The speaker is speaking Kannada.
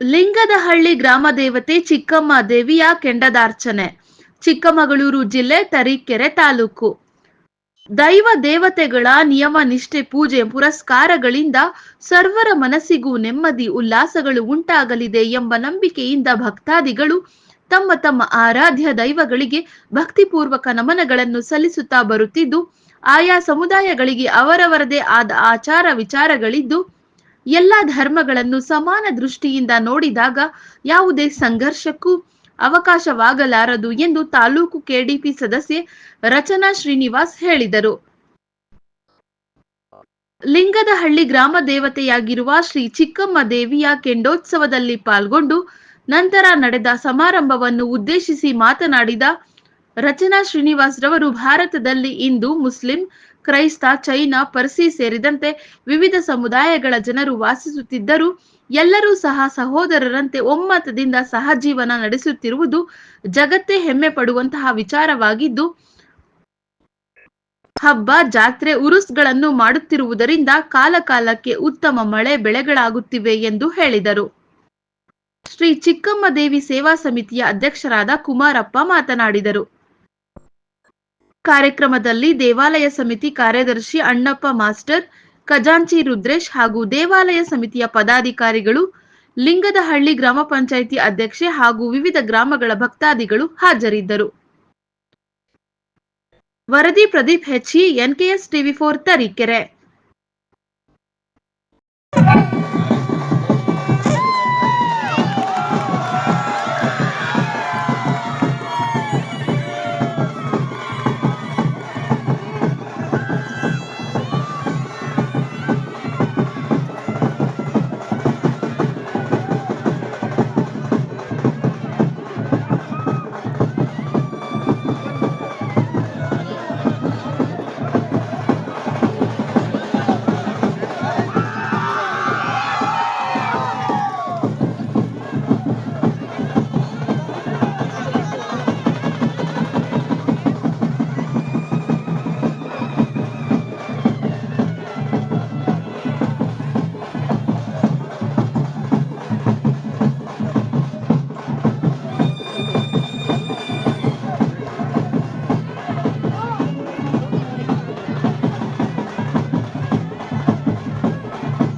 ಲಿಂಗದಹಳ್ಳಿ ಗ್ರಾಮ ದೇವತೆ ಚಿಕ್ಕಮ್ಮ ದೇವಿಯ ಕೆಂಡದಾರ್ಚನೆ, ಚಿಕ್ಕಮಗಳೂರು ಜಿಲ್ಲೆ ತರೀಕೆರೆ ತಾಲೂಕು. ದೈವ ದೇವತೆಗಳ ನಿಯಮ ನಿಷ್ಠೆ ಪೂಜೆ ಪುರಸ್ಕಾರಗಳಿಂದ ಸರ್ವರ ಮನಸ್ಸಿಗೂ ನೆಮ್ಮದಿ ಉಲ್ಲಾಸಗಳು ಉಂಟಾಗಲಿದೆ ಎಂಬ ನಂಬಿಕೆಯಿಂದ ಭಕ್ತಾದಿಗಳು ತಮ್ಮ ತಮ್ಮ ಆರಾಧ್ಯ ದೈವಗಳಿಗೆ ಭಕ್ತಿಪೂರ್ವಕ ನಮನಗಳನ್ನು ಸಲ್ಲಿಸುತ್ತಾ ಬರುತ್ತಿದ್ದು, ಆಯಾ ಸಮುದಾಯಗಳಿಗೆ ಅವರವರದೇ ಆದ ಆಚಾರ ವಿಚಾರಗಳಿದ್ದು ಎಲ್ಲ ಧರ್ಮಗಳನ್ನು ಸಮಾನ ದೃಷ್ಟಿಯಿಂದ ನೋಡಿದಾಗ ಯಾವುದೇ ಸಂಘರ್ಷಕ್ಕೂ ಅವಕಾಶವಾಗಲಾರದು ಎಂದು ತಾಲೂಕು ಕೆಡಿಪಿ ಸದಸ್ಯೆ ರಚನಾ ಶ್ರೀನಿವಾಸ್ ಹೇಳಿದರು. ಲಿಂಗದಹಳ್ಳಿ ಗ್ರಾಮ ದೇವತೆಯಾಗಿರುವ ಶ್ರೀ ಚಿಕ್ಕಮ್ಮ ದೇವಿಯ ಕೆಂಡೋತ್ಸವದಲ್ಲಿ ಪಾಲ್ಗೊಂಡು ನಂತರ ನಡೆದ ಸಮಾರಂಭವನ್ನು ಉದ್ದೇಶಿಸಿ ಮಾತನಾಡಿದ ರಚನಾ ಶ್ರೀನಿವಾಸ್ ರವರು ಭಾರತದಲ್ಲಿ ಇಂದು ಮುಸ್ಲಿಂ, ಕ್ರೈಸ್ತ, ಚೈನಾ, ಪರ್ಸಿ ಸೇರಿದಂತೆ ವಿವಿಧ ಸಮುದಾಯಗಳ ಜನರು ವಾಸಿಸುತ್ತಿದ್ದರೂ ಎಲ್ಲರೂ ಸಹ ಸಹೋದರರಂತೆ ಒಮ್ಮತದಿಂದ ಸಹಜೀವನ ನಡೆಸುತ್ತಿರುವುದು ಜಗತ್ತೇ ಹೆಮ್ಮೆ ಪಡುವಂತಹ ವಿಚಾರವಾಗಿದ್ದು, ಹಬ್ಬ, ಜಾತ್ರೆ, ಉರುಸ್ಗಳನ್ನು ಮಾಡುತ್ತಿರುವುದರಿಂದ ಕಾಲಕಾಲಕ್ಕೆ ಉತ್ತಮ ಮಳೆ ಬೆಳೆಗಳಾಗುತ್ತಿವೆ ಎಂದು ಹೇಳಿದರು. ಶ್ರೀ ಚಿಕ್ಕಮ್ಮ ದೇವಿ ಸೇವಾ ಸಮಿತಿಯ ಅಧ್ಯಕ್ಷರಾದ ಕುಮಾರಪ್ಪ ಮಾತನಾಡಿದರು. ಕಾರ್ಯಕ್ರಮದಲ್ಲಿ ದೇವಾಲಯ ಸಮಿತಿ ಕಾರ್ಯದರ್ಶಿ ಅಣ್ಣಪ್ಪ ಮಾಸ್ಟರ್, ಖಜಾಂಚಿ ರುದ್ರೇಶ್ ಹಾಗೂ ದೇವಾಲಯ ಸಮಿತಿಯ ಪದಾಧಿಕಾರಿಗಳು, ಲಿಂಗದಹಳ್ಳಿ ಗ್ರಾಮ ಪಂಚಾಯಿತಿ ಅಧ್ಯಕ್ಷೆ ಹಾಗೂ ವಿವಿಧ ಗ್ರಾಮಗಳ ಭಕ್ತಾದಿಗಳು ಹಾಜರಿದ್ದರು. ವರದಿ ಪ್ರದೀಪ್ ಹೆಚ್ಚಿ ಎನ್ಕೆಎಸ್ ಟಿವಿ ಫೋರ್ ತರೀಕೆರೆ.